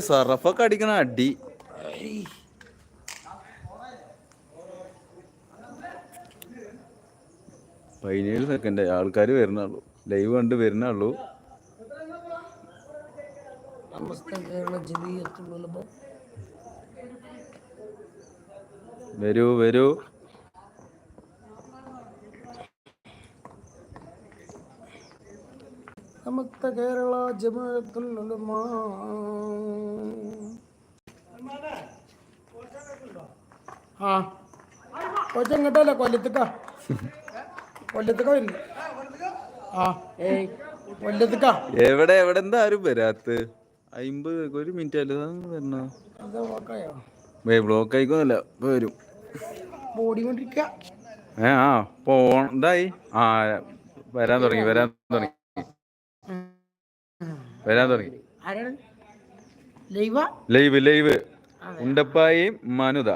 സറഫൊക്കെ അടിക്കണ അടി. പതിനേഴ് സെക്കൻഡ് ആൾക്കാർ വരുന്നുള്ളൂ. ലൈവ് കണ്ട് വരുന്നുള്ളൂ. വരൂ വരൂ. സമസ്ത കേരള ജമീയത്തുൽ ഉലമ. ആ കൊച്ച എങ്ങോട്ടല്ല കൊല്ലത്തേക്കാ. കൊല്ലത്തേക്ക വരുന്നു ആ ഏയ് കൊല്ലത്തേക്കാ. എവിടെ എവിടെ എന്താ ആരും വരാത്ത? അയിമ്പത് ഒരു മിനിറ്റ് അല്ല? വരണ. ബ്ലോക്ക് ആയിക്കൊന്നല്ല ഇപ്പൊ വരും. ഓടിക്കൊണ്ടിരിക്ക ഏ ആ പോണ്ടായി ആ വരാൻ തുടങ്ങി വരാൻ തുടങ്ങി. വരാൻ തുടങ്ങി. ലൈവ? ലൈവ് ഉണ്ടപ്പായി മനുത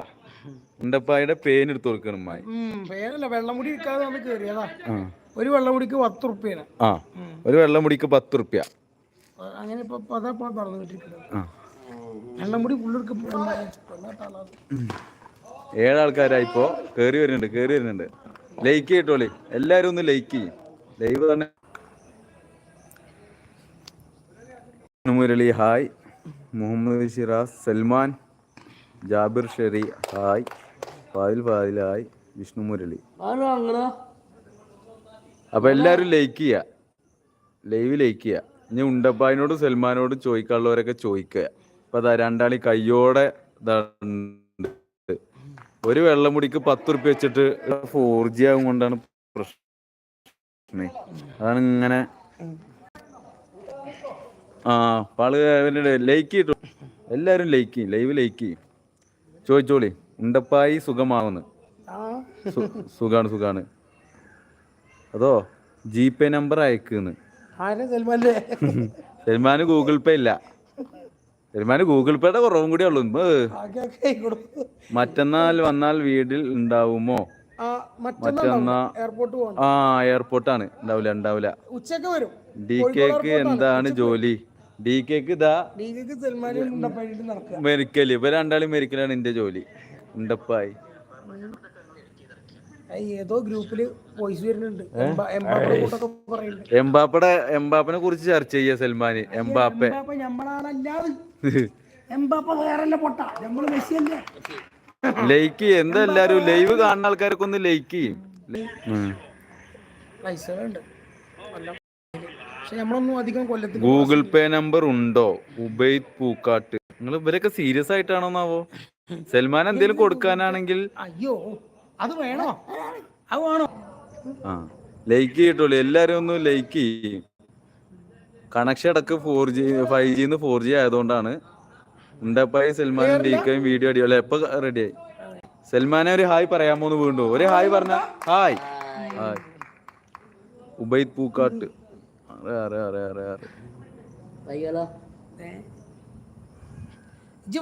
ഉണ്ടപ്പായുടെ പേനെടുത്ത് കൊടുക്കണം ഉമ്മായി. പേരല്ല വെള്ളമുടി വിൽക്കാതെ വന്ന് കയറിയതാ ഒരു വെള്ളമുടിക്ക് പത്ത് റുപ്യാണ് ആ ഒരു വെള്ളം മുടിക്ക് പത്ത് റുപ്യ അങ്ങനെ ഇപ്പൊ ഇപ്പൊ നടന്നുകൊണ്ടിരിക്കുന്നത് ആ. വെള്ളമുടി പുള്ളിക്ക് ഏഴാൾക്കാരായി ഇപ്പോ. കേറി വരുന്നുണ്ട് കേറി വരുന്നുണ്ട്. ലൈക്ക് കേട്ടോളി എല്ലാരും ഒന്ന് ലൈക്ക് ചെയ്യും. ലൈവ് തന്നെ Murali hi. Muhammad Shiraz Salman Jabir Sheri hi. Fadil Fadil hi Vishnu Murali അപ്പൊ എല്ലാരും ലൈക്ക് ചെയ്യുക ലൈവ് ലൈക്ക് ചെയ്യുക ഇനി ഉണ്ടപ്പായനോടും സൽമാനോടും ചോദിക്കാനുള്ളവരൊക്കെ ചോദിക്കുക. അപ്പൊ അതാ രണ്ടാളി കയ്യോടെ ഒരു വെള്ളമുടിക്ക് പത്ത് ഉറുപ്പ്യ വെച്ചിട്ട് ഫോർ ജി ആവും കൊണ്ടാണ് പ്രശ്നം. അതാണ് ഇങ്ങനെ ആ പാൾ ലൈക്ക് ചെയ്തു എല്ലാരും ലൈക്ക് ചെയ്യും ലൈവ് ലൈക്ക്. ചെയ്യും ചോദിച്ചോളി ഉണ്ടപ്പായി സുഖമാവുന്നു. സുഖാണ് സുഖാണ്. അതോ ജി പേ നമ്പർ അയക്കുന്ന് സൽമാന് ഗൂഗിൾ പേ ഇല്ല. സൽമാന് ഗൂഗിൾ പേയുടെ കുറവും കൂടി ഉള്ളു. മറ്റന്നാൾ വന്നാൽ വീട്ടിൽ ഉണ്ടാവുമോ? മറ്റന്നാ ആ എയർപോർട്ടാണ്. ഉണ്ടാവില്ല ഉണ്ടാവില്ല ഡി കെക്ക് എന്താണ് ജോലി? ഡി കെക്ക് ഇതാ ഡീകക്ക് സൽമാനും ഉണ്ടപ്പായിട്ട് നടക്കുക. മെരിക്കൽ. ഇവ രണ്ടാളും മെരിക്കലാണ് എന്റെ ജോലി. ഉണ്ടപ്പായി. എംബാപ്പടെ ഏതോ ഗ്രൂപ്പിൽ വോയിസ് വരുന്നുണ്ട്. എംബാപ്പിനെ കുറിച്ച് ചർച്ച ചെയ്യ സൽമാന്. എംബാപ്പെ. ലൈക്ക് എന്താ എല്ലാരും ലൈവ് കാണുന്ന ആൾക്കാരൊക്കെ ഒന്ന് ലൈക്ക് ചെയ്യും. പക്ഷെ നമ്മളൊന്നും അധികം കൊല്ലത്തിൽ ഗൂഗിൾ പേ നമ്പർ ഉണ്ടോ? ഉബൈദ് പൂക്കാട്ട്. നിങ്ങൾ ഇവരൊക്കെ സീരിയസ് ആയിട്ടാണോന്നാവോ? സൽമാൻ എന്തെങ്കിലും കൊടുക്കാനാണെങ്കിൽ? അയ്യോ അത് വേണോ? അത് വേണോ? ആ ലൈക്ക് ചെയ്തിട്ടുള്ളൂ എല്ലാരും ഒന്ന് ലൈക്ക് ചെയ്യും. കണക്ഷൻ ഇടയ്ക്ക് ഫോർ ജി ഫൈവ് ജിന്ന് ഫോർ ജി ആയതുകൊണ്ടാണ്. ഉണ്ടപ്പായി സൽമാനും ഡീക്കയും വീഡിയോ അടിയോളെ എപ്പൊ റെഡിയായി സൽമാനെ ഒരു ഹായ് പറയാൻ പറയാമോന്ന് വീണ്ടും. ഒരു ഹായ് പറഞ്ഞ ഹായ് ഹായ് ഉബൈദ് പൂക്കാട്ട്.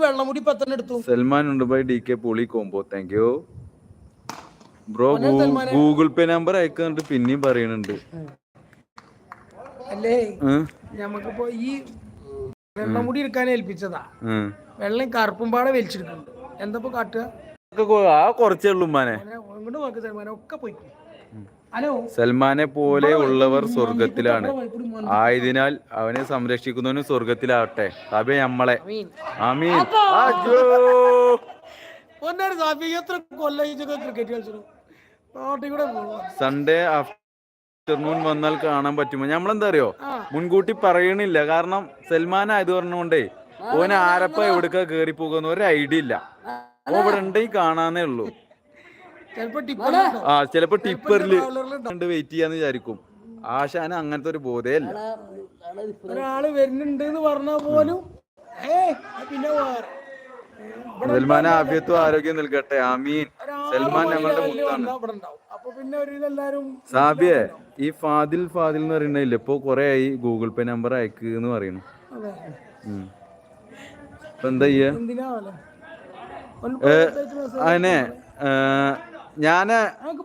വെള്ളമുടി പത്തെണ്ണം എടുത്തു. സൽമാൻ ഉണ്ട് ബൈ ഡി കെ പൊളി combo thank you bro Google Pay number അയക്കുന്നുണ്ട് പിന്നെയും പറയുന്നുണ്ട്. അല്ലേ? നമുക്കിപ്പോ ഈ വെള്ളമുടി എടുക്കാൻ ഏൽപ്പിച്ചതാ. വെള്ളം കറുപ്പും പാടെ വലിച്ചെടുക്കുന്നുണ്ട്. എന്താ കാട്ടുക? ആ കുറച്ചേ ഉള്ളൂ ഉമ്മാനെ. അങ്ങനെ ഇങ്ങോട്ട് നോക്ക് സൽമാനെ ഒക്കെ പോയിക്കും. ഹലോ സൽമാനെ പോലെ ഉള്ളവർ സ്വർഗത്തിലാണ്. ആയതിനാൽ അവനെ സംരക്ഷിക്കുന്നവനും സ്വർഗത്തിലാവട്ടെ. സഭ നമ്മളെ അമീൻ. സൺഡേ ആഫ്റ്റർനൂൺ വന്നാൽ കാണാൻ പറ്റുമോ? നമ്മളെന്താ അറിയോ. മുൻകൂട്ടി പറയണില്ല. കാരണം സൽമാൻ ആയത് പറഞ്ഞുകൊണ്ടേ ഓന് ആരപ്പ എവിടുക്ക കേറി പോകുന്ന ഒരു ഐഡിയ ഇല്ല. ഓ ഇവിടെ ഉണ്ടെങ്കിൽ കാണാന്നേ ഉള്ളൂ. ആ ചിലപ്പോ ടിപ്പറിൽ കണ്ട് വെയിറ്റ് ചെയ്യാന്ന് വിചാരിക്കും. ആശാന് അങ്ങനത്തെ ഒരു ബോധയല്ല. ഒരാൾ വരുന്നുണ്ട് എന്ന് പറഞ്ഞാൽ പോലും പിന്നെ സൽമാൻ ആഫിയത്തും ആരോഗ്യം നൽകട്ടെ ആമീൻ. സൽമാൻ ഞങ്ങളുടെ മുത്താണ്. സാബിയെ ഈ ഫാദിൽ ഫാദിൽ എന്ന് പറയുന്നില്ല ഇപ്പൊ കൊറേ ആയി ഗൂഗിൾ പേ നമ്പർ അയക്ക് എന്ന് പറയുന്നു. ഇപ്പൊ എന്താ ചെയ്യാ? അതിനെ ഞാൻ നമുക്ക്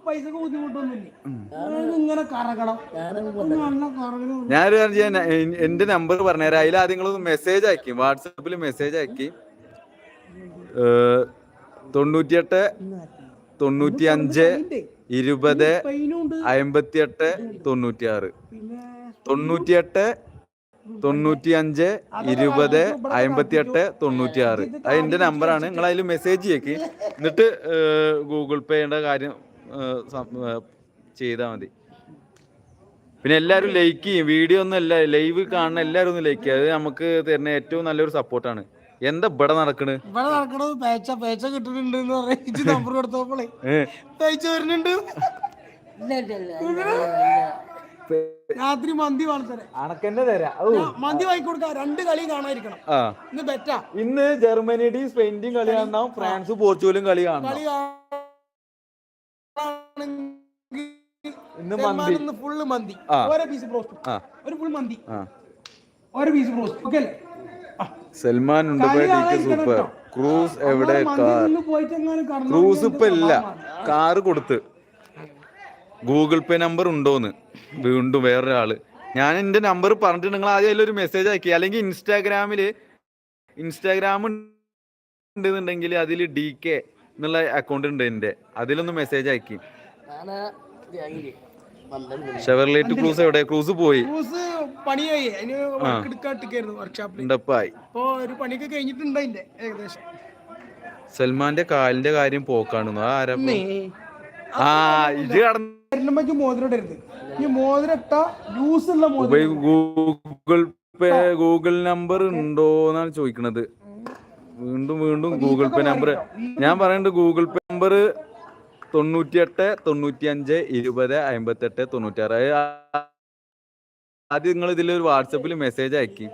കറങ്ങണം. ഞാനൊരു കാര്യം ചെയ്യാൻ എന്റെ നമ്പർ പറഞ്ഞുതരാം അതിൽ ആദ്യം നിങ്ങളൊന്ന് മെസ്സേജ് അയക്കി. വാട്സാപ്പിൽ മെസ്സേജ് അയക്കി. തൊണ്ണൂറ്റിയെട്ട് തൊണ്ണൂറ്റി അഞ്ച് ഇരുപത് അമ്പത്തിയെട്ട് തൊണ്ണൂറ്റിയാറ്. തൊണ്ണൂറ്റിയെട്ട് തൊണ്ണൂറ്റി അഞ്ച് ഇരുപത് അമ്പത്തി എട്ട് തൊണ്ണൂറ്റി ആറ് അത് നമ്പർ നമ്പറാണ്. നിങ്ങൾ അതിൽ മെസ്സേജ് ചെയ്യേക്ക് എന്നിട്ട് ഗൂഗിൾ പേയുടെ കാര്യം ചെയ്താൽ മതി. പിന്നെ എല്ലാവരും ലൈക്ക് ചെയ്യും. വീഡിയോ ഒന്നും അല്ല ലൈവ് കാണുന്ന എല്ലാവരും ഒന്ന് ലൈക്ക് ചെയ്യും. അത് നമുക്ക് തരുന്ന ഏറ്റവും നല്ലൊരു സപ്പോർട്ടാണ് എന്താ ഇവിടെ നടക്കണ്? ഇവിടെ നടക്കണത് പേച്ച പേച്ച കിട്ടുന്നുണ്ട് എന്ന് പറഞ്ഞിട്ട് നമ്പർ കൊടുത്തപ്പോളേ. പേച്ച വരുന്നുണ്ട്. രാത്രി മന്തി വളർത്തരെ അണക്കെന്നെ തരാം. മന്തി വാങ്ങി കൊടുക്കാം. രണ്ട് കളി കാണാതിരിക്കണം. ഇന്ന് ബെറ്റാ. ഇന്ന് ജർമ്മനിയുടെയും സ്പെയിന്റെയും കളി കാണണം. ഫ്രാൻസ് പോർച്ചുഗലും കളി കാണണം. ഇന്ന് മന്തി. ഫുള്ള് മന്തി. ആ. ഓരോ പീസ് ബ്രോസ്റ്റ് ഒരു ഫുൾ മന്തി. ആ. ഓരോ പീസ് ബ്രോസ്റ്റ് ഓക്കെ സൽമാൻ ഉണ്ട് സൂപ്പർ ക്രൂസ് എവിടെ? ക്രൂസ് ഇപ്പൊ ഇല്ല. കാറ് കൊടുത്ത്. ഗൂഗിൾ പേ നമ്പർ ഉണ്ടോന്ന്? വീണ്ടും വേറൊരാൾ. ഞാൻ എന്റെ നമ്പർ പറഞ്ഞിട്ട് നിങ്ങൾ ആദ്യം അതിലൊരു മെസ്സേജ് ആക്കി അല്ലെങ്കിൽ ഇൻസ്റ്റാഗ്രാമിൽ ഇൻസ്റ്റാഗ്രാം ഉണ്ടെന്നുണ്ടെങ്കിൽ അതിൽ ഡി കെ എന്നുള്ള അക്കൗണ്ട് ഉണ്ട് എന്റെ. അതിലൊന്ന് മെസ്സേജ് ആക്കി ഷെവർലേറ്റ് ക്രൂസ് എവിടെ? ക്രൂസ് പോയി. ക്രൂസ് പണിയായി. അതിന് വർക്ക് എടുക്കാട്ടിക്കായിരുന്നു വർക്ക്ഷോപ്പിൽ ഉണ്ടപ്പായി. ഇപ്പൊ ഒരു പണിയൊക്കെ കഴിഞ്ഞിട്ടുണ്ട് അതിന്റെ ഏകദേശം. സൽമാന്റെ കാലിന്റെ കാര്യം പോക്കാണെന്ന്? ആരാ ആ ഇത് കടന്ന് വരുമ്പോ മോതിരം ഇടരുത്. ഈ മോതിരം ഇട്ട ലൂസ് ഉള്ള മോതിരം ഗൂഗിൾ പേ ഗൂഗിൾ നമ്പർ ഉണ്ടോ എന്നാണ് ചോദിക്കണത്. വീണ്ടും വീണ്ടും ഗൂഗിൾ പേ നമ്പർ ഞാൻ പറയുന്നുണ്ട് ഗൂഗിൾ പേ നമ്പർ തൊണ്ണൂറ്റിയെട്ട് തൊണ്ണൂറ്റി അഞ്ച് ഇരുപത് അമ്പത്തെട്ട് തൊണ്ണൂറ്റി ആറ് ആദ്യം നിങ്ങൾ ഇതിൽ ഒരു വാട്സപ്പിൽ മെസ്സേജ് അയക്കി.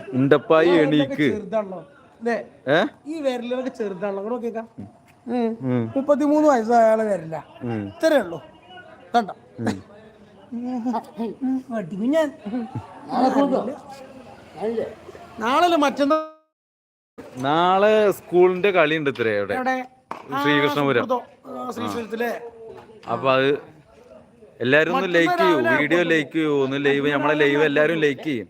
ഉണ്ടപ്പായി എണീക്ക്. ഏഹ് ഈ വിരലൊക്കെ ചെറുതാണല്ലോ. കൂടെ മുപ്പത്തിമൂന്ന് വയസ്സായ ആളെ വരില്ല. ഇത്രേ ഉള്ളൂ. കണ്ട. ഞാൻ നാളെ മറ്റന്നാ നാളെ സ്കൂളിന്റെ കളി ഉണ്ട് ഇത്രേ ആ, ശ്രീകൃഷ്ണപുരം. ശ്രീകൃഷ്ണത്തിലെ. അപ്പൊ അത് എല്ലാരും ഒന്ന് ലൈക്ക് ചെയ്യൂ വീഡിയോ ലൈക്ക് ചെയ്യൂ ഒന്ന് ലൈവ് നമ്മളെ ലൈവ് എല്ലാരും ലൈക്ക് ചെയ്യും.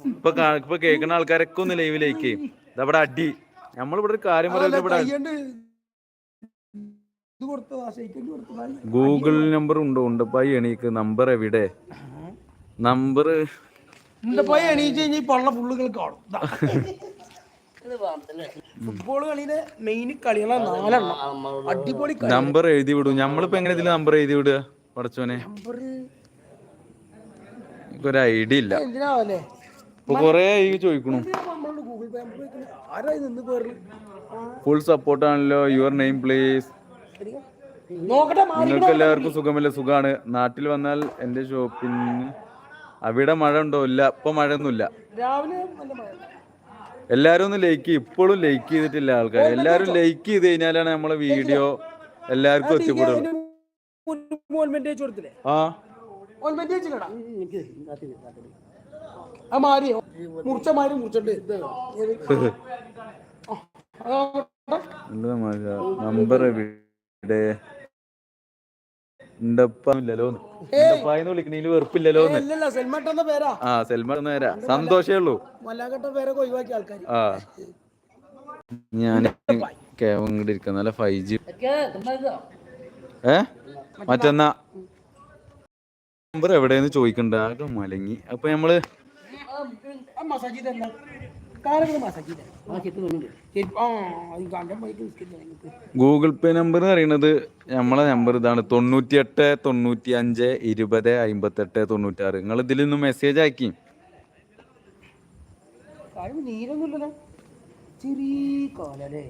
ഇപ്പൊ ഇപ്പൊ കേൾക്കുന്ന ആൾക്കാരൊക്കെ ഒന്ന് ലൈവ് ലൈക്ക് ചെയ്യും. ഇതവിടെ അടി. നമ്മളിവിടെ ഒരു കാര്യം പറയുന്നത് ഇവിടെ ഗൂഗിൾ നമ്പർ ഉണ്ടോ? ഉണ്ട് പൈ എണീക്ക്. നമ്പർ എവിടെ? നമ്പർ പോയി എണീച്ച് കഴിഞ്ഞാൽ ഈ പള്ള ഫുള്ളുകൾ കാണും. ഫുട്ബോൾ കളിയിലെ മെയിൻ കളികളാണ് നാലെണ്ണം. അടിപൊളി നമ്പർ എഴുതി വിടും. നമ്മളിപ്പോ എങ്ങനെ ഇതിൽ നമ്പർ എഴുതി വിടുക പടച്ചോനെ? ഒരു ഐഡിയ ഇല്ല. ഇപ്പൊ കൊറേ ആയി ചോദിക്കണു. ഫുൾ സപ്പോർട്ട് ആണല്ലോ. യുവർ നെയിം പ്ലീസ് നിങ്ങൾക്ക് എല്ലാവർക്കും സുഖമില്ല സുഖാണ് നാട്ടിൽ വന്നാൽ എന്റെ ഷോപ്പിന് അവിടെ മഴ ഉണ്ടോ? ഇല്ല ഇപ്പൊ മഴയൊന്നുമില്ല. രാവിലെ നല്ല മഴ. എല്ലാരും ഒന്ന് ലൈക്ക് ഇപ്പോഴും ലൈക്ക് ചെയ്തിട്ടില്ല ആൾക്കാർ എല്ലാരും ലൈക്ക് ചെയ്ത് കഴിഞ്ഞാലാണ് നമ്മളെ വീഡിയോ എല്ലാവർക്കും എത്തിപ്പെടുള്ളൂ. കൊടുത്തില്ലേ? ആ. മാറി. മുറിച്ച മാറി മുറിച്ചിട്ട്. നമ്പർ വിളിക്കണേൽ വെറുപ്പില്ലല്ലോ അല്ലല്ല സെൽമട്ട് പേരാ. ആ സന്തോഷേ ഉള്ളൂ. ആ. ഞാൻ കേവം ഇങ്ങോട്ട് ഇരിക്കുന്ന നല്ല ഫൈവ് ജി ഏ? മറ്റന്നാ. നമ്പർ എവിടെയെന്ന് ചോദിക്കണ്ട. ആകെ മലങ്ങി. അപ്പൊ നമ്മൾ ഗൂഗിൾ പേ നമ്പർ എന്ന് പറയുന്നത് നമ്മളെ നമ്പർ ഇതാണ്. തൊണ്ണൂറ്റി എട്ട് തൊണ്ണൂറ്റി അഞ്ച് ഇരുപത് അമ്പത്തെട്ട് തൊണ്ണൂറ്റാറ്. നിങ്ങൾ ഇതിൽ നിന്ന് മെസ്സേജ് ആക്കി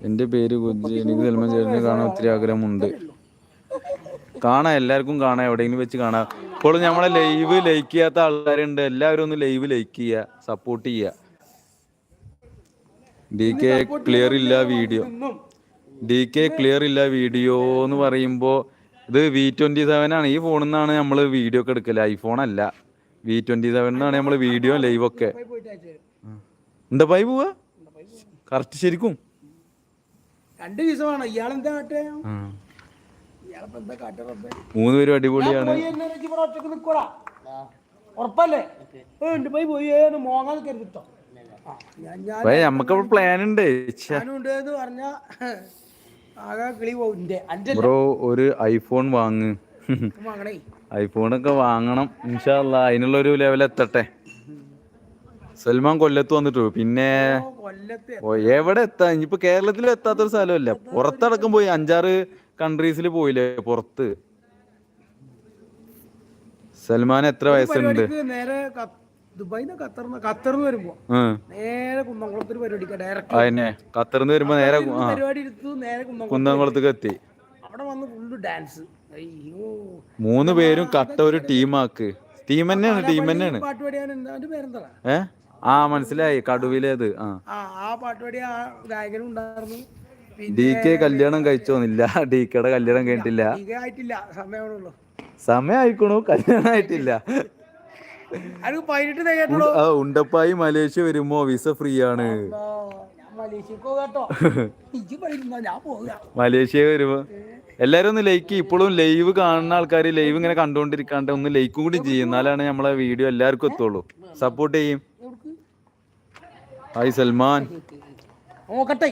എന്റെ പേര് കുജി എനിക്ക് സൽമാൻ ചേട്ടനെ കാണാൻ ഒത്തിരി ആഗ്രഹമുണ്ട്. കാണാം. എല്ലാവർക്കും കാണാം. എവിടെയെങ്കിലും വെച്ച് കാണാ. ഇപ്പോൾ നമ്മളെ ലൈവ് ലൈക്ക് ചെയ്യാത്ത ആൾക്കാരുണ്ട്. എല്ലാവരും ഒന്ന് ലൈവ് ലൈക്ക് ചെയ്യുക. സപ്പോർട്ട് ചെയ്യുക. ഡി കെ ക്ലിയർ ഇല്ല വീഡിയോ. ഡി കെ ക്ലിയർ ഇല്ല വീഡിയോ എന്ന് പറയുമ്പോൾ ഇത് വി ട്വന്റി സെവൻ ആണ്. ഈ ഫോണിൽ നിന്നാണ് നമ്മൾ വീഡിയോ ഒക്കെ എടുക്കൽ. ഐഫോൺ അല്ല. വി ട്വന്റി സെവൻ എന്നാണ് നമ്മൾ വീഡിയോ ലൈവ് ഒക്കെ. എന്താ പൈ പോവാ? കറക്റ്റ് ശരിക്കും. രണ്ട് ഇയാളെന്താ മൂന്ന് പേരും അടിപൊളിയാണ്. ഉറപ്പല്ലേ? പോയി. മോങ്ങാൻ കരുതിട്ടോ. നമുക്ക് പ്ലാൻ ഉണ്ട് ബ്രോ ഒരു ഐഫോൺ വാങ്ങ്. ഐഫോണൊക്കെ വാങ്ങണം ഇൻഷാല്ല അതിനുള്ള ഒരു ലെവൽ എത്തട്ടെ. സൽമാൻ കൊല്ലത്ത് വന്നിട്ടു. പിന്നെ എവിടെ എത്താ? ഇനിയിപ്പോ കേരളത്തിൽ എത്താത്തൊരു സ്ഥലമല്ല. പുറത്തടക്കം പോയി. അഞ്ചാറ് കൺട്രീസിൽ പോയില്ലേ പുറത്ത്. സൽമാൻ എത്ര വയസ്സുണ്ട്? നേരെ ദുബായിന്ന് വരുമ്പോ നേരെ കുന്നംകുളത്തൊരു പരിപാടിക്ക് ഡയറക്റ്റ് അതന്നെ ഖത്തറിന്ന് വരുമ്പോ നേരെ പരിപാടി എടുത്തു നേരെ കുന്നംകുളം കുന്നംകുളത്തേക്ക് എത്തി. അവിടെ വന്ന് ഫുള്ള് ഡാൻസ് അയ്യോ. മൂന്ന് പേരും കട്ട ഒരു ടീമാക്ക്. ടീം തന്നെയാണ് ടീം തന്നെയാണ്. പാട്ട് പാടിയാൻ എന്താ? അവന്റെ പേരെന്താ? ഏ? ആ മനസ്സിലായി. കടുവിലേത് ആ. ആ പാട്ട് പാടിയ ആ ഗായകനും ഉണ്ടായിരുന്നു. ഡി കെ കല്യാണം കഴിച്ചോന്നില്ല ഡി കെയുടെ കല്യാണം കഴിഞ്ഞിട്ടില്ല. ആയിട്ടില്ല സമയമാണുള്ളൂ സമയം ആയിക്കണു കല്യാണം ആയിട്ടില്ല. അത് പതിനെട്ട് ഉണ്ടപ്പായി മലേഷ്യ വരുമ്പോ വിസ ഫ്രീ ആണ് മലേഷ്യ വരുമ്പോ. എല്ലാരും ഒന്ന് ലൈക്ക് ഇപ്പോഴും ലൈവ് കാണുന്ന ആൾക്കാർ ലൈവ് ഇങ്ങനെ കണ്ടുകൊണ്ടിരിക്കാണ്ട് ഒന്ന് ലൈക്കും കൂടി ചെയ്യും. എന്നാലാണ് നമ്മളെ വീഡിയോ എല്ലാവർക്കും എത്തുള്ളൂ. സപ്പോർട്ട് ചെയ്യും? ഹായ് സൽമാൻ. നോക്കട്ടെ.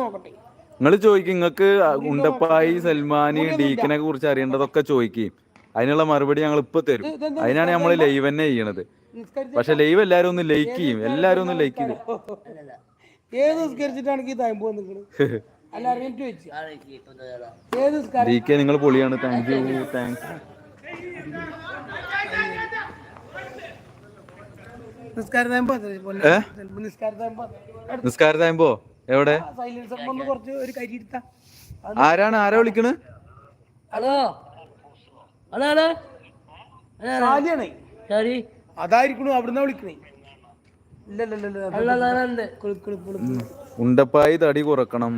നോക്കട്ടെ. നിങ്ങൾ ചോദിക്കും നിങ്ങൾക്ക് ഉണ്ടപ്പായി സൽമാൻ ഡീക്കിനെ കുറിച്ച് അറിയേണ്ടതൊക്കെ ചോദിക്കും. അതിനുള്ള മറുപടി ഞങ്ങൾ ഇപ്പൊ തരും. അതിനാണ് നമ്മൾ ലൈവ് തന്നെ ചെയ്യണത്. പക്ഷെ ലൈവ് എല്ലാരും ഒന്ന് ലൈക്ക് ചെയ്യും. എല്ലാരും ഒന്ന് ലൈക്ക് ചെയ്യും ഏത് നിസ്കരിച്ചിട്ടാണ് ഈ തയമ്പ് നിൽക്കുന്നത് അല്ല അറിഞ്ഞിട്ട് വെച്ച്. ഏത് നിസ്കാരം? ഡി കെ നിങ്ങൾ പൊളിയാണ്. താങ്ക് യു താങ്ക്സ് നിസ്കാര തയമ്പ് ഏ? നിസ്കാര തയമ്പ് നിസ്കാര ടൈമ്പോ എവിടെ? ആരാണ്? ആരാ വിളിക്കണ്? ഹലോ? അതായിരിക്കണു അവിടുന്ന് വിളിക്കണേ. ഉണ്ടപ്പായി തടി കുറക്കണം.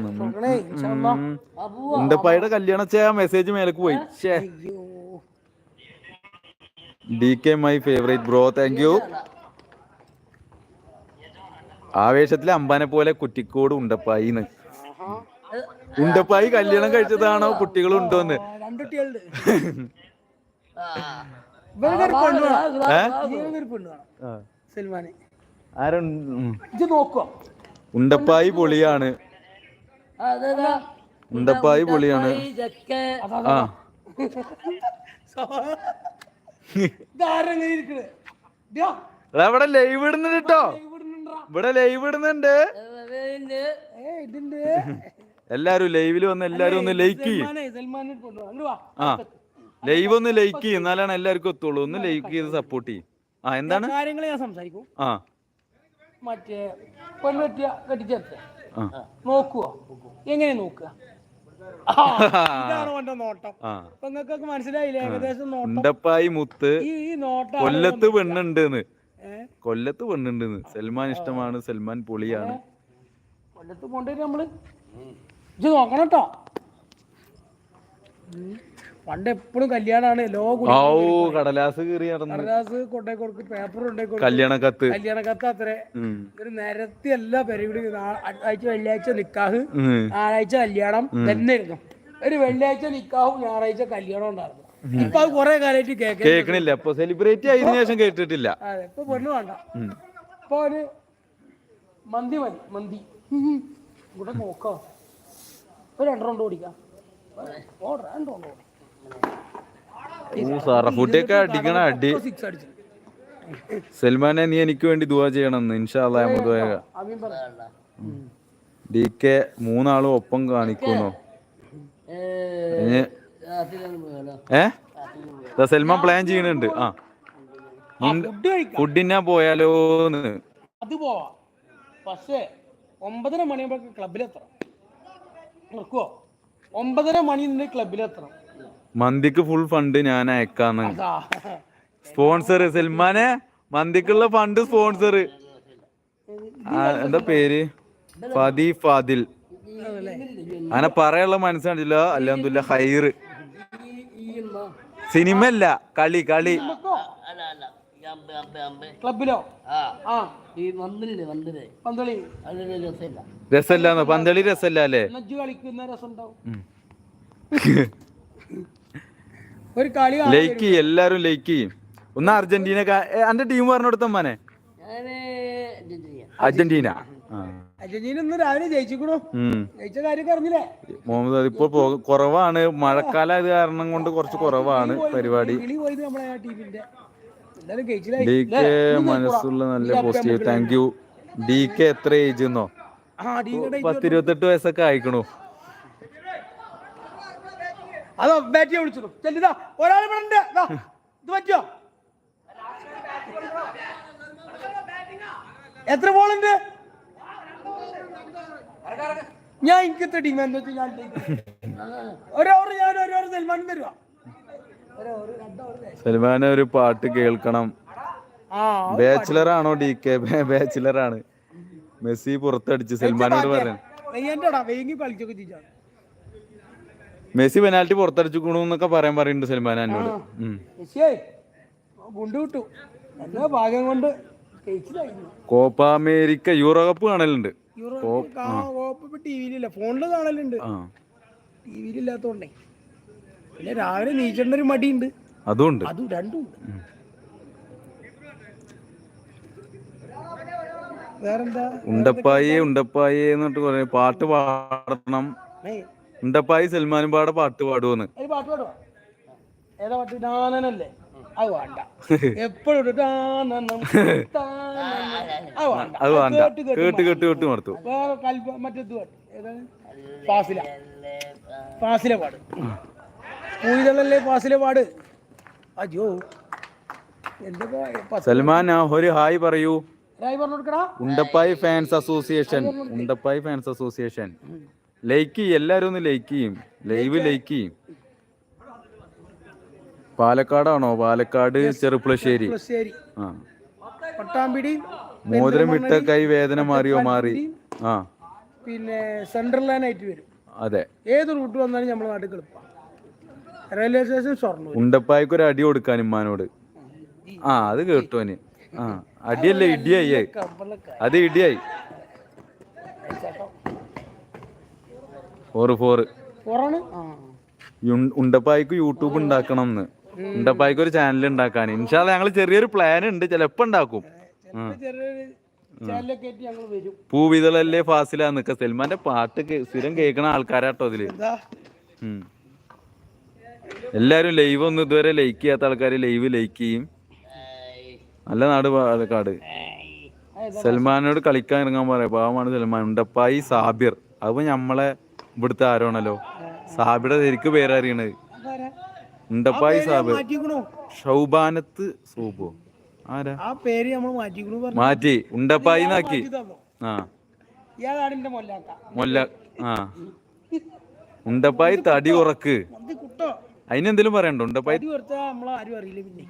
ഉണ്ടപ്പായുടെ കല്യാണം ചെയ്യാൻ മെസ്സേജ് മേലേക്ക് പോയി. D K my favourite bro thank you ആവേശത്തിലെ അമ്പാനെ പോലെ കുറ്റിക്കോട് ഉണ്ടപ്പായി ഉണ്ടപ്പായി കല്യാണം കഴിച്ചതാണോ കുട്ടികളും സൽമാനെ. ഉണ്ടപ്പായി പൊളിയാണ്. ഉണ്ടപ്പായി പൊളിയാണ്. ആ. ഇവിടെ ലൈവ് ഇടുന്നുണ്ട് കേട്ടോ ഇവിടെ ലൈവ് ഇടുന്നുണ്ട്. എല്ലാരും ലൈവിൽ വന്ന് എല്ലാരും ഒന്ന് ലൈക്ക് ചെയ്യും. ലൈവ് ഒന്ന് ലൈക്ക് ചെയ്യും. എന്നാലാണ് എല്ലാവർക്കും എത്തുള്ളൂ ഒന്ന് ലൈക്ക് ചെയ്ത് സപ്പോർട്ട് ചെയ്യും. ആ എന്താണ്? കാര്യങ്ങൾ ഞാൻ സംസാരിക്കും. ആ. മറ്റേ പെണ്ണ് കെട്ടിയ കെട്ടിച്ചേർത്ത. ആ. എങ്ങനെ നോക്കുക? നിങ്ങൾക്കൊക്കെ മനസ്സിലായില്ലേ? ഏകദേശം ഉണ്ടപ്പായി മുത്ത്. കൊല്ലത്ത് പെണ്ണുണ്ട് കൊല്ലത്ത് പെണ്ണുണ്ട് സൽമാൻ ഇഷ്ടമാണ്. സൽമാൻ പൊളിയാണ്. കൊല്ലത്ത് കൊണ്ടുവരും നമ്മൾ. ഇത് നോക്കണം കേട്ടോ പണ്ട് എപ്പോഴും കല്യാണാണ്. ലോ ഓ കടലാസ് കടലാസ് കൊണ്ടേ കൊടുക്കും പേപ്പർ കൊണ്ടേ കൊടുക്കും. കല്യാണ കത്ത് കല്യാണ കത്ത് അത്രേ ഒരു നിരത്തി എല്ലാ പെരുവിടി ആഴ്ച വെള്ളിയാഴ്ച നിക്കാഹ് ആഴ്ച ഞായറാഴ്ച കല്യാണം തന്നെയായിരുന്നു. ഒരു വെള്ളിയാഴ്ച നിക്കാഹും ഞായറാഴ്ച കല്യാണം ഉണ്ടായിരുന്നു. ഇപ്പൊ അത് കൊറേ കാലമായിട്ട് കേൾക്കണില്ല. അപ്പൊ സെലിബ്രേറ്റ് ആയതിനു ശേഷം കേട്ടിട്ടില്ല. അതെ ഇപ്പൊ പെണ്ണ് വേണ്ട. ഇപ്പൊ ഒരു മന്തി മതി മന്തി. ഇവിടെ നോക്കാം. ഒരു രണ്ടു റൗണ്ട് ഓടിക്കാം ഓ രണ്ട് റൗണ്ട് ഓടി ഓ സറഫുട്ടിയൊക്കെ അടിക്കണ അടി. സൽമാനെ നീ എനിക്ക് വേണ്ടി ദുവാ ചെയ്യണം ഇൻഷാല്ലാ ഡി കെ മൂന്നാളും ഒപ്പം കാണിക്കുന്നു. ഏ? സൽമാൻ പ്ലാൻ ചെയ്യണുണ്ട്. ആ. ഫുഡ് ഫുഡിനാ പോയാലോന്ന്. അത് പോവാ. പക്ഷേ ഒമ്പതര മണിയാകുമ്പോഴേക്ക് ക്ലബിലെത്തണം ഒമ്പതര മണി നിന്ന് ക്ലബിലെത്തണം മന്തിക്ക് ഫുൾ ഫണ്ട് ഞാൻ അയക്കാന്ന്. സ്പോൺസർ സൽമാനെ മന്തിക്കുള്ള ഫണ്ട് സ്പോൺസർ എന്താ പേര്? ഫതി ഫാദിൽ. അങ്ങനെ പറയാനുള്ള മനസ്സാണില്ല അല്ലാന്നില്ല ഹൈറ് സിനിമ അല്ല കളി കളി. രസല്ലോ അമ്പ് അമ്പ് ക്ലബിലോ ആ. ആ. ഈ മന്ദിരില്ലേ മന്ദിര് പന്തളി രസല്ലേ അല്ലേ? കളിക്കുന്ന രസം ഉണ്ടാവും. ഉം. ഒരു കളി ലൈക്ക് എല്ലാരും ലൈക്ക് ചെയ്യും ഒന്ന് അർജന്റീന എന്റെ ടീം പറഞ്ഞു കൊടുത്ത മോനെ? അർജന്റീന. അർജന്റീന. ഇന്ന് രാവിലെ ജയിച്ചിക്കണു. ജയിച്ച കാര്യം അറിഞ്ഞില്ലേ മുഹമ്മദ് ഇപ്പൊ കുറവാണ്. മഴക്കാലം അത് കാരണം കൊണ്ട് കുറച്ച് കുറവാണ് പരിപാടി. ഡി കെ മനസ്സുള്ള നല്ല positive thank you D K എത്ര ഏജ് എന്നോ? പത്തിരുപത്തെട്ട് വയസ്സൊക്കെ അയക്കണു അതോ ബാറ്റിയെ വിളിച്ചു ചെല്ലിതാ ഒരാൾ ഇവിടെ ഉണ്ട്. ഇത് പറ്റോ എത്ര ബോളുണ്ട് ഞാൻ എനിക്ക് ടീം എന്താ വെച്ചാൽ ഞാൻ ഒരു ഓവർ ഞാൻ ഒരു ഓവർ സൽമാനും തരുവാ. over ഒരു പാട്ട് കേൾക്കണം. ബാച്ചിലർ ആണോ ഡി കെ ബാച്ചിലർ ആണ് മെസ്സി പുറത്തടിച്ച് സൽമാനോട് പറഞ്ഞു വെയ്യന്റെടാ വെയ്യങ്ങി കളിച്ചൊക്കെ ചെയ്താണ് മെസ്സി പെനാൽറ്റി പുറത്തടിച്ചു എന്നൊക്കെ പറയാൻ പറയുന്നുണ്ട് സൽമാൻ എന്നോട് ഉം. മെസ്സിയേ ഗുണ്ട് വിട്ടു. എല്ലാ ഭാഗ്യം കൊണ്ട് കോപ്പ അമേരിക്ക യൂറോ കപ്പ് കാണലുണ്ട്. യൂറോ കോപ്പ് ടി വിയിലില്ല ഫോണിൽ കാണലുണ്ട്. ടിവിയിലില്ലാത്തോണ്ടേ പിന്നെ രാവിലെ നീച്ചേണ്ട ഒരു മടിയുണ്ട്. അതുണ്ട്. അതും രണ്ടും വേറെന്താ? ഉണ്ടപ്പായി ഉണ്ടപ്പായി എന്നിട്ട് പാട്ട് പാടണം. ഉണ്ടപ്പായി സൽമാനും പാടെ പാട്ട് പാടുവന്ന്. ഒരു പാട്ട് പാടുവോ. ഏതാ പാട്ട്? ഡാനനല്ലേ അത് വേണ്ട. എപ്പോഴും ഡാനനം താനനം. അത് വേണ്ട. അത് വേണ്ട. കേട്ട് കേട്ട് കേട്ട് കേട്ട് കേട്ട് മടുത്തു വേറെ കൽപ്പ മറ്റേത് പാട്ട് ഏതാണ്? ഫാസില. ഫാസില പാട്. ഫാസില പാട്? അയ്യോ. സൽമാൻ ആ, ഒരു ഹായ് പറയൂ. പറഞ്ഞു കൊടുക്കടാ Undappayi fans association. Undappayi fans association. Like ചെയ്യും എല്ലാരും ഒന്ന് ലൈക്ക് ചെയ്യും. ലൈവ് ലൈക്ക് ചെയ്യും. പാലക്കാടാണോ? പാലക്കാട് ചെറുപ്പുളശ്ശേരി. ശരി ആ. പട്ടാമ്പിടി മോതിരം വിട്ട കൈ വേദന മാറിയോ മാറി? ആ. പിന്നെ സെൻട്രൽ ലൈൻ ആയിട്ട് വരും. അതെ. ഏത് റൂട്ട് വന്നാലും നമ്മുടെ നാട്ടിൽ റെയിൽവേ സ്റ്റേഷൻ സ്വർണ ഉണ്ടപ്പായ്ക്ക് ഒരു അടി കൊടുക്കാൻ ഇമ്മാനോട് ആ അത് കേട്ടോന് ആ അടിയല്ലേ ഇടിയായി. അത് ഇടിയായി. പുറമാണ് ആ ഉണ്ടപ്പായ്ക്ക് യൂട്യൂബ് ഉണ്ടാക്കണം എന്ന് ഉണ്ടപ്പായ്ക്ക് ഒരു ചാനൽ ഉണ്ടാക്കാൻ. ഇൻഷാല്ല ഞങ്ങൾ ചെറിയൊരു പ്ലാൻ ഉണ്ട്. ചിലപ്പോ ഉണ്ടാക്കും. പൂവിതളല്ലേ ഫാസില നിക്ക. സൽമാന്റെ പാട്ട് സ്ഥിരം കേൾക്കണ ആൾക്കാരാട്ടോ അതിൽ എല്ലാരും ലൈവ് ഒന്നും ഇതുവരെ ലൈക്ക് ചെയ്യാത്ത ആൾക്കാര് ലൈവ് ലൈക്ക് ചെയ്യും. നല്ല നാട് പാലക്കാട് സൽമാനോട് കളിക്കാൻ ഇറങ്ങാൻ പറയാം. പാവമാണ് സൽമാൻ. ഉണ്ടപ്പായി സാബിർ. അപ്പൊ നമ്മളെ ഇവിടുത്തെ ആരോണല്ലോ? സാബിയുടെ ശരിക്ക് പേരറിയണത്? ഉണ്ടപ്പായി സാബ്? ഷൗബാനത്ത് സൂബോ. ആരാ? ആ പേര് നമ്മൾ മാറ്റിക്കണു മാറ്റി. ഉണ്ടപ്പായി നാക്കി ആ. മൊല്ല ആ. ഉണ്ടപ്പായി തടി ഉറക്ക്. അതിനെന്തേലും പറയണ്ടോ? ഉണ്ടപ്പായി?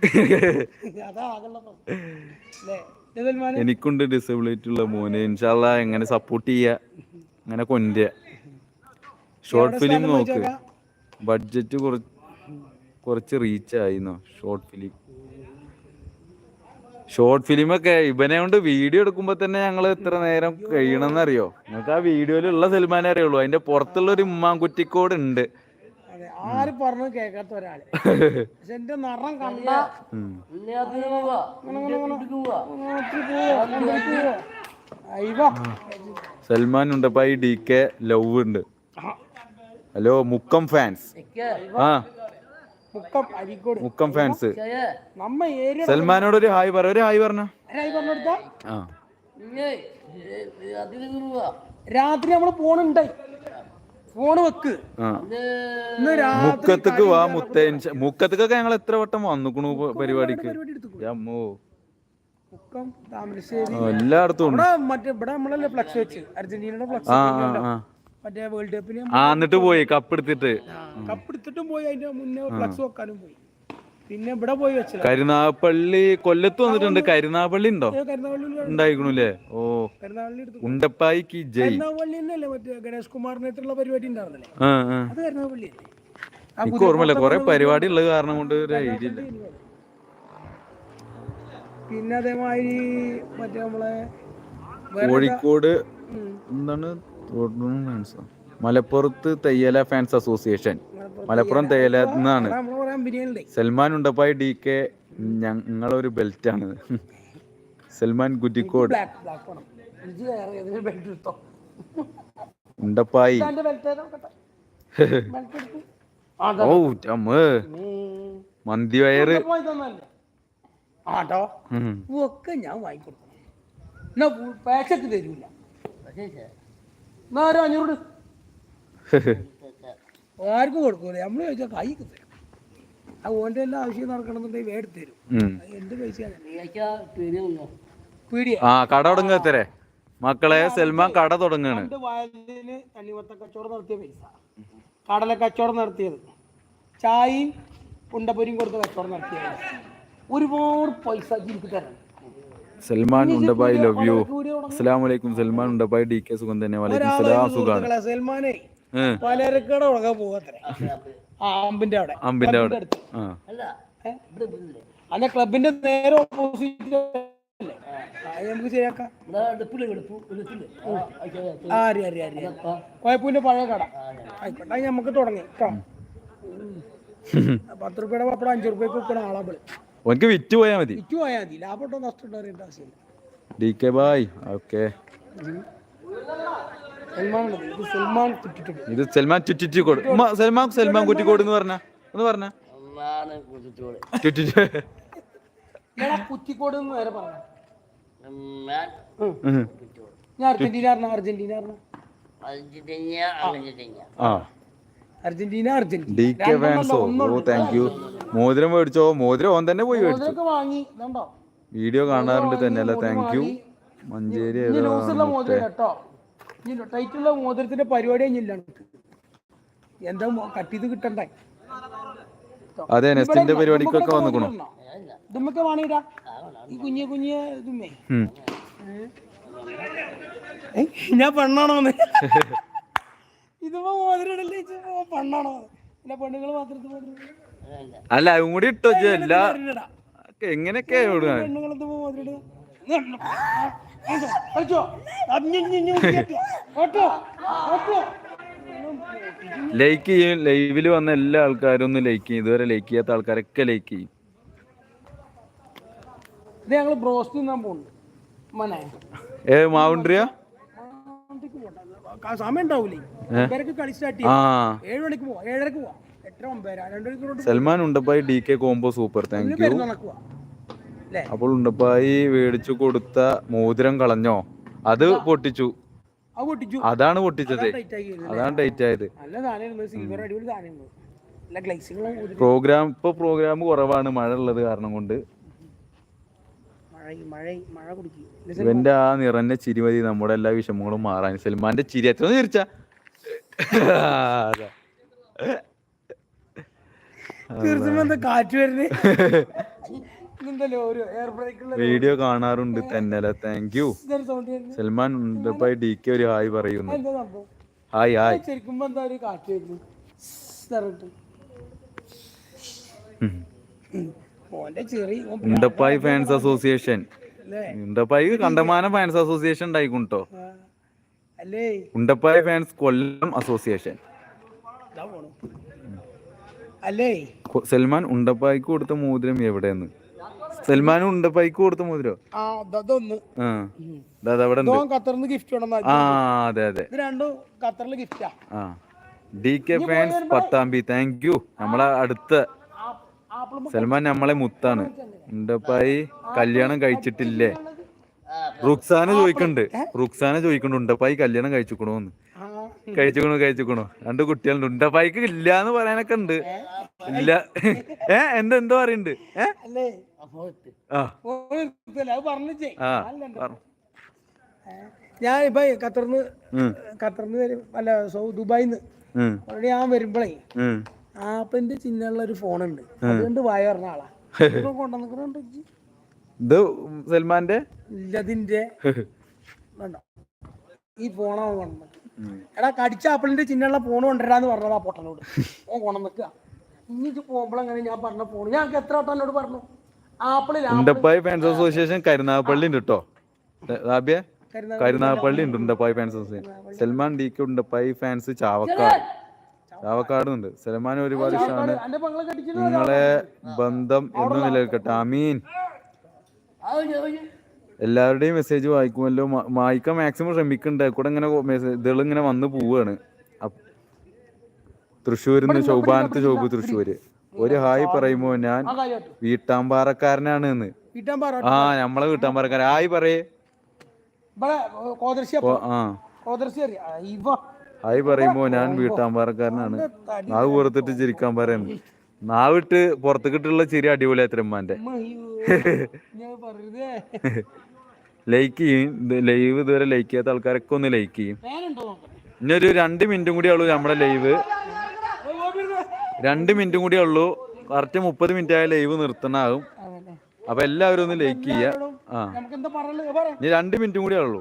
എനിക്കുണ്ട് ഡിസബിലിറ്റി ഉള്ള മോനെ. ഇൻഷാല്ല എങ്ങനെ സപ്പോർട്ട് ചെയ്യാ? അങ്ങനെ കൊണ്ടുവരിക ഷോർട്ട് ഫിലിം നോക്ക്. ബഡ്ജറ്റ് കുറച്ച് കുറച്ച് റീച്ച് ആയിന്നോ ഷോർട്ട് ഫിലിം ഷോർട്ട് ഫിലിം ഒക്കെ ഇവനെ കൊണ്ട് വീഡിയോ എടുക്കുമ്പോ തന്നെ ഞങ്ങൾ എത്ര നേരം കഴിയണമെന്ന് അറിയോ നിങ്ങൾക്ക് ആ വീഡിയോയിലുള്ള സൽമാനെ അറിയുള്ളൂ. അതിന്റെ പുറത്തുള്ള ഒരു ഉമ്മാൻകുറ്റിക്കോട് ഉണ്ട്. ആര് പറഞ്ഞു കേൾക്കാത്ത ഒരാൾ. പക്ഷെ എന്റെ നിറം കണ്ട ഉം. ഉണ്ണിയാത്തിന് പോവാ. ഉണ്ണിയാത്തിന് പോവാ. സൽമാൻ ഉണ്ട്. അപ്പൊ ഈ ഡി കെ ലവ് ഉണ്ട്. ഹലോ മുക്കം ഫാൻസ് ആ. മുക്കം ഫാൻസ് സൽമാനോട് ഒരു ഹായ് പറ ഒരു ഹായ് പറഞ്ഞ. രാത്രി നമ്മൾ ഫോണുണ്ടായി ഫോണ് വെക്ക്. മുക്കത്തേക്ക് വാ മുത്തേ മുക്കത്തേക്കൊക്കെ ഞങ്ങൾ എത്ര വട്ടം വന്നുക്കണു പരിപാടിക്ക്? പരിപാടി അമ്മോ മുക്കം താമരശ്ശേരി. ആ, എല്ലായിടത്തും മറ്റേ ഇവിടെ നമ്മളല്ലേ ഫ്ലക്സ് വെച്ച്. അർജന്റീനയുടെ ഫ്ലക്സ് ആ. മറ്റേ വേൾഡ് കപ്പിന് ആ എന്നിട്ട് പോയി കപ്പ് എടുത്തിട്ട് കപ്പ് എടുത്തിട്ടും പോയി അതിന്റെ മുന്നേ ഫ്ലക്സ് വെക്കാനും പോയി. പിന്നെ ഇവിടെ പോയി വെച്ചത്. കരുനാഗപ്പള്ളി കൊല്ലത്ത് വന്നിട്ടുണ്ട്. കരുനാഗപ്പള്ളി ഉണ്ടോ? ഉണ്ടായിക്കണല്ലേ? ഓ. എടുത്തു ജയ്. കരുനാഗപ്പള്ളി തന്നെയല്ലേ മറ്റേ ഗണേഷ് കുമാറിനായിട്ടുള്ള പരിപാടി ഉണ്ടായിരുന്നില്ലേ? അത് കരുനാഗപ്പള്ളി അല്ലേ എനിക്ക് ഓർമ്മയില്ല. കൊറേ പരിപാടി ഉള്ളത് കാരണം കൊണ്ട് ഒരു ഐഡിയ ഇല്ല. പിന്നെ അതേമാതിരി മറ്റേ നമ്മളെ കോഴിക്കോട്. എന്താണ്? മലപ്പുറത്ത് തയ്യല ഫാൻസ് അസോസിയേഷൻ മലപ്പുറം തയ്യല എന്നാണ്. സൽമാൻ ഉണ്ടപ്പായി ഡി കെ ഞങ്ങളൊരു ബെൽറ്റ് ആണ്. സൽമാൻ ഗുറ്റിക്കോട്. ഉണ്ടപ്പായി. ഓ അമ്മ് മന്തി വയറ് ആട്ടോ. ഒക്കെ ഞാൻ വാങ്ങിക്കൊടുക്കണം. എന്നാ പേശക്ക് തരൂല. എന്നാ ഒരു അഞ്ഞൂറ് ആർക്കും കൊടുക്കൂല. നമ്മൾ ചോദിച്ചാൽ കൈക്ക് തരും ആ ഓന്റെ എല്ലാ ആവശ്യം നടക്കണമെന്നുണ്ടെങ്കിൽ തരും. എന്ത് പൈസ പീടിയ. ആ കട തുടങ്ങത്തരെ മക്കളെ സൽമാൻ കട തുടങ്ങാണ്. വയലിന് തണ്ണിമത്ത കച്ചവടം നടത്തിയ പൈസ. കടല കച്ചവടം നടത്തിയത്. ചായയും ഉണ്ടപ്പൊരിയും കൊടുത്ത കച്ചവടം നടത്തിയത്. ഒരുപാട് പൈസ എനിക്ക് തരണം സൽമാൻ ഉണ്ടബായി ലവ് യു അസ്സലാമു അലൈക്കും സൽമാൻ ഉണ്ടബായി ഡി കെ സുഖം തന്നെ. വലൈക്കും സലാം. സുഖാണ്. സൽമാനെ പലരക്കട പോകത്രേ അമ്പിന്റെ അവിടെ. അമ്പിന്റെ അവിടെ. അല്ല ക്ലബിന്റെ നേരെ ഓപ്പോസിറ്റ് നമുക്ക് ശരിയാക്കാം. കോയപ്പൂന്റെ പഴയ കട. ആയിക്കോട്ടെ നമുക്ക് തുടങ്ങി. പത്ത് റുപ്യയുടെ പപ്പടം അഞ്ചു റുപ്യക്ക് വിൽക്കണ ആളാ ഓനക്ക് വിറ്റ് പോയാ മതി. വിറ്റ് പോയാൽ മതി. ലാഭട്ടോ നഷ്ടമുണ്ടോ അറിയേണ്ട ആവശ്യമില്ല. D K bye. Okay. Salman ഇത് സൽമാൻ ചുറ്റിറ്റി ഇത് സൽമാൻ സൽമാൻ സൽമാൻ കുറ്റിക്കോട് എന്ന് പറഞ്ഞ. ഒന്ന് പറഞ്ഞ. കുറ്റിക്കോട് എന്ന് നേരെ പറഞ്ഞു. ഞാൻ അർജന്റീന അർജന്റീന ആ Argentina Argentina Argentina. Thank you മോതിരം മേടിച്ചോ? മോതിരം ഓൻ തന്നെ പോയി മേടിച്ചു. വീഡിയോ കാണാറുണ്ട് തന്നെ അല്ല താങ്ക് യു മഞ്ചേരി ടൈറ്റുള്ള മോതിരത്തിന്റെ പരിപാടി. എന്താ കട്ട് ചെയ്ത് കിട്ടണ്ടേ? അതെ നെസ്റ്റിന്റെ പരിപാടിക്കൊക്കെ വന്നിക്കണു. ഇതുമ്മൊക്കെ വേണേടാ ഈ കുഞ്ഞെ കുഞ്ഞെ ഞാൻ പെണ്ണാണോന്ന്? ഇതിപ്പോ മോതിരടല്ലേ പെണ്ണാണോ അല്ല പെണ്ണുങ്ങൾ മാത്രത്തിൽ മോതിരം അല്ല അതും കൂടി ഇട്ടോ. എല്ലാ. എങ്ങനെയൊക്കെ മോതിരിടുക? ലൈക്ക് ചെയ്യും ലൈവിൽ വന്ന എല്ലാ ആൾക്കാരും ഒന്ന് ലൈക്ക് ചെയ്യും ഇതുവരെ ലൈക്ക് ചെയ്യാത്ത ആൾക്കാരൊക്കെ ലൈക്ക് ചെയ്യും ഇത് ഞങ്ങൾ ബ്രോസ്റ്റ് തിന്നാൻ പോകുന്നു മനെ ഏ മാവുണ്ട്രിയ സമയം ഉണ്ടാവൂലേ? ഒമ്പതരക്ക് കളി സ്റ്റാർട്ട് ആ. ചെയ്യും ഏഴ് മണിക്ക് പോവാം. ഏഴരക്ക് പോവാം. എട്ടര ഒമ്പതര. രണ്ട് മണിക്കൂറോട്ട് Salman Undappayi D K combo super. Thank you അപ്പോൾ ഉണ്ടപ്പായി മേടിച്ചു കൊടുത്ത മോതിരം കളഞ്ഞോ? അത് പൊട്ടിച്ചു. അത് പൊട്ടിച്ചു. അതാണ് പൊട്ടിച്ചത്. അതാണ് ഡേറ്റ് ആയത് പ്രോഗ്രാം ഇപ്പൊ പ്രോഗ്രാം കുറവാണ് മഴ ഉള്ളത് കാരണം കൊണ്ട് മഴ മഴ മഴ കുടിക്കും ഇവന്റെ ആ നിറഞ്ഞ ചിരി മതി നമ്മുടെ എല്ലാ വിഷമങ്ങളും മാറാൻ സൽമാന്റെ ചിരി എത്ര ചിരിച്ച ബ്രേക്കുള്ള വീഡിയോ കാണാറുണ്ട് തന്നെ thank you Salman Undappayi D K ഒരു ഹായ് പറയുന്നു. Hi hi. ശരിക്കും കാറ്റ് വരുന്നു? ഓന്റെ ഫാൻസ് അസോസിയേഷൻ ഉണ്ടപ്പായി കണ്ടമാനം ഫാൻസ് അസോസിയേഷൻ ഉണ്ടായിക്കുണ്ടോ. അല്ലേ? ഉണ്ടപ്പായി ഫാൻസ് കൊല്ലം അസോസിയേഷൻ അല്ലേ? സൽമാൻ ഉണ്ടപ്പായിക്ക് കൊടുത്ത മോതിരം എവിടെയെന്ന് സൽമാൻ ഉണ്ടപ്പായിക്ക് കൊടുത്ത മോതിരം? ഗിഫ്റ്റ് ആ അതെ അതെ. ഇത് രണ്ടും ഖത്തറിൽ ഗിഫ്റ്റാ D K fans Pattambi. Thank you നമ്മളെ അടുത്ത സൽമാൻ നമ്മളെ മുത്താണ്. ഉണ്ടപ്പായി കല്യാണം കഴിച്ചിട്ടില്ലേ? റുക്സാന ചോദിക്കണ്ട്. റുക്സാന ചോദിക്കണ്ട് ഉണ്ടപ്പായി കല്യാണം കഴിച്ചുക്കണോന്ന്? എന്ന് കഴിച്ചുക്കണോ കഴിച്ചുക്കണോ? രണ്ട് കുട്ടികളുണ്ട്. ഉണ്ടപ്പായിക്ക് ഇല്ല എന്ന് പറയാനൊക്കെ ഉണ്ട്. ഇല്ല. ഏ? എന്താ എന്തോ പറയുന്നുണ്ട് ഏ? അല്ലേ? അപ്പോഴത്തെ ആ. ഓന് നിർത്തില്ല, പറഞ്ഞേ ആ ഞാൻ ഇപ്പൊ ഖത്തറിന്ന് ഖത്തറിന്ന് വരും. അല്ല സൗ ദുബായിന്ന്. ഞാൻ വരുമ്പോഴേ. ആപ്പിന്റെ ചിഹ്നമുള്ള ഒരു ഫോണുണ്ട്. അതുകൊണ്ട് വായ പറഞ്ഞ ആളാ കൊണ്ടുവന്നിട്ടുണ്ട് ഇത് സൽമാന്റെ? ഇല്ലതിന്റെ ഈ ഫോണാ കൊണ്ടുവന്നത് എടാ കടിച്ച ആപ്പിളിന്റെ ചിഹ്നമുള്ള ഫോൺ കൊണ്ടുവരാന്ന് പറഞ്ഞതാ പൊട്ടനോട്. ഓൻ കൊണ്ടുവന്നിക്കുക ഇനിക്ക് പോകുമ്പോഴെങ്ങനെ ഞാൻ പറഞ്ഞ ഫോൺ? ഞാൻ എത്ര വട്ടം എന്നോട് പറഞ്ഞു? ആപ്പിളിൽ ഫാൻസ് അസോസിയേഷൻ കരുനാഗപ്പള്ളി ഉണ്ട് കേട്ടോ കരുനാഗപ്പള്ളി. ഉണ്ട് Undappayi fans association Salman D K Undappayi fans Chavakkad Chavakkad Salman ഒരുപാട് ഇഷ്ടമാണ്. നിങ്ങളെ ബന്ധം എന്നും നിലനിൽക്കട്ടെ. അവർ എല്ലാവരുടെയും മെസ്സേജ് വായിക്കുമല്ലോ. വായിക്കാൻ മാക്സിമം ശ്രമിക്കുന്നുണ്ട്. കൂടെ ഇങ്ങനെ ഇതുകൾ ഇങ്ങനെ വന്ന് പോവാണ്. തൃശ്ശൂരിൽ നിന്ന് ശോഭാനത്ത് ശോഭു തൃശ്ശൂര്. ഒരു ഹായ് പറയുമ്പോ ഞാൻ? വീട്ടാമ്പാറക്കാരനാണ് എന്ന് ആ നമ്മളെ വീട്ടാമ്പാറക്കാരൻ. ഹായ് പറയേ. ആ. അറിയാം പറയുമ്പോ ഞാൻ വീട്ടാമ്പാറക്കാരനാണ്. നാവ് പുറത്തിട്ട് ചിരിക്കാൻ പറയുന്നു നാവിട്ട് പുറത്തേക്കിട്ടുള്ള ചിരി അടിപൊളിയാ തിരുമ്മാന്റെ ഞാൻ പറയുന്നേ ലൈക്ക് ചെയ്യും. ലൈവ് ഇതുവരെ ലൈക്ക് ചെയ്യാത്ത ആൾക്കാരൊക്കെ ഒന്ന് ലൈക്ക് ചെയ്യും. ഇനി ഒരു രണ്ട് മിനിറ്റും കൂടി ഉള്ളൂ നമ്മുടെ ലൈവ്. രണ്ട് മിനിറ്റും കൂടി ഉള്ളൂ. കറക്റ്റ് മുപ്പത് മിനിറ്റ് ആയ ലൈവ് നിർത്തണാകും. അപ്പൊ എല്ലാവരും ഒന്ന് ലൈക്ക് ചെയ്യുക ആ. ഇനി രണ്ട് മിനിറ്റും കൂടി ഉള്ളൂ.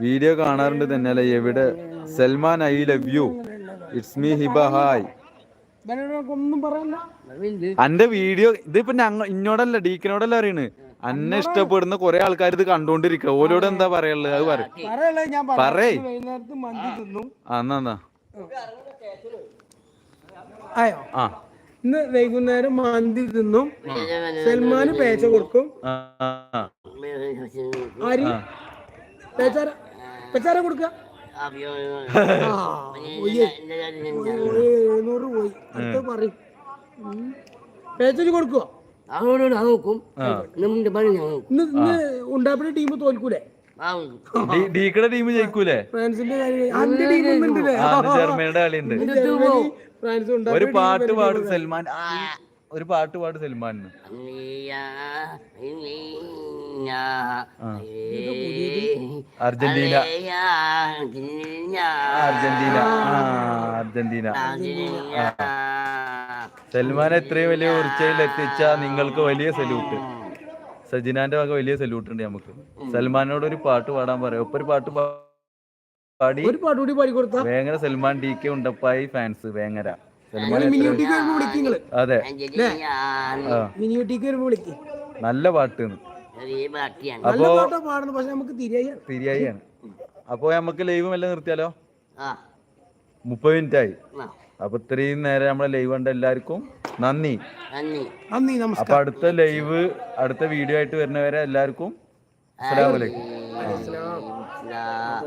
വീഡിയോ കാണാറുണ്ട് തന്നെ അല്ലേ എവിടെ? Salman I love you. It's me Hiba hi. അന്റെ വീഡിയോ ഇതിപ്പോ ഞങ്ങ ഇന്നോടല്ല ഡീക്കിനോടല്ല അറിയണ് അന്നെ ഇഷ്ടപ്പെടുന്ന കുറെ ആൾക്കാർ ഇത് കണ്ടോണ്ടിരിക്കുക ഓരോട് എന്താ പറയുള്ളത് അത് പറയും പറയാം. ആ എന്നാ എന്നാ. ആ. ഇന്ന് വൈകുന്നേരം മാന്തി തിന്നും. സൽമാന് പേച്ച കൊടുക്കും. ആര്? പേച്ചാര കൊടുക്ക. എഴുന്നൂറ് പോയി. അടുത്ത പറയും. പേച്ചൽ കൊടുക്കുവോ? അവരോട് നോക്കും. നമ്മുടെ പണി ഞാൻ നോക്കും. ഇന്ന് ഇന്ന് ഉണ്ടാപ്പിന്റെ ടീം തോൽക്കൂലേ? ആ ഡി- ഡീക്കടെ ടീം ജയിക്കൂലേ? ഫ്രാൻസിന്റെ കാര്യം. അന്റെ ടീം ഒന്നുണ്ടല്ലേ ആ അന്ന് ജർമ്മനിയുടെ കളിയുണ്ട്. ഫ്രാൻസ് ഒരു പാട്ട് പാടും സൽമാൻ. ഒരു പാട്ട് പാടും സൽമാനിന്. അർജന്റീന. അർജന്റീന. ആ അർജന്റീന. സൽമാൻ എത്രയും വലിയ ഉർച്ചയിൽ എത്തിച്ച നിങ്ങൾക്ക് വലിയ സല്യൂട്ട്. സജിനാന്റെ വക വലിയ സല്യൂട്ട് ഉണ്ട് നമുക്ക്. സൽമാനോട് ഒരു പാട്ട് പാടാൻ പറയാം. ഒപ്പം ഒരു പാട്ട് പാടി. ഒരു പാട്ട് കൂടി പാടി കൊടുത്ത Vengara Salman D K Undappayi fans Vengara. അതെ. നല്ല പാട്ട് അപ്പോ നല്ല അപ്പോ നമുക്ക് ലൈവ് എല്ലാം നിർത്തിയാലോ? ആ. മുപ്പത് മിനിറ്റ് ആയി. അപ്പൊ ഇത്രയും നേരം നമ്മളെ ലൈവ് കണ്ട എല്ലാവർക്കും നന്ദി. അപ്പൊ അടുത്ത ലൈവ് അടുത്ത വീഡിയോ ആയിട്ട് വരുന്നവരെ എല്ലാവർക്കും അസ്സലാമു അലൈക്കും. ആ